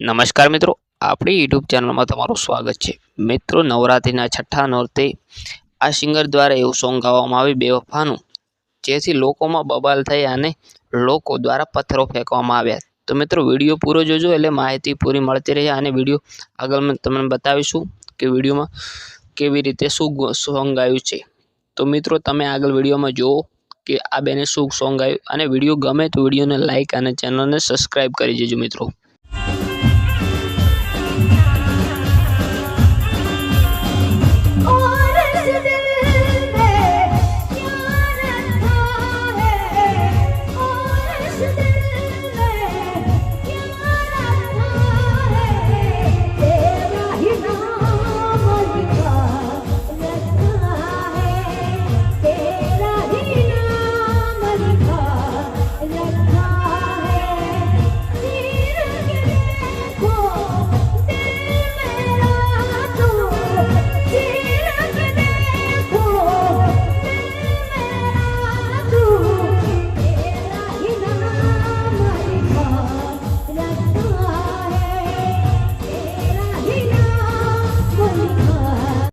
નમસ્કાર મિત્રો, આપણી યુટ્યુબ ચેનલમાં તમારું સ્વાગત છે. મિત્રો, નવરાત્રિના છઠ્ઠા નોરતે આ સિંગર દ્વારા એવું સોંગ ગાવામાં આવ્યું બેવફાનું જેથી લોકોમાં બબાલ થઈ અને લોકો દ્વારા પથ્થરો ફેંકવામાં આવ્યા. તો મિત્રો, વીડિયો પૂરો જોજો, એટલે માહિતી પૂરી મળતી રહે અને વીડિયો આગળ મેં તમને બતાવીશું કે વિડીયોમાં કેવી રીતે શું સોંગ ગાયું છે. તો મિત્રો, તમે આગળ વિડીયોમાં જુઓ કે આ બેને શું સોંગ ગાયું અને વીડિયો ગમે તો વિડીયોને લાઇક અને ચેનલને સબસ્ક્રાઈબ કરી દેજો મિત્રો.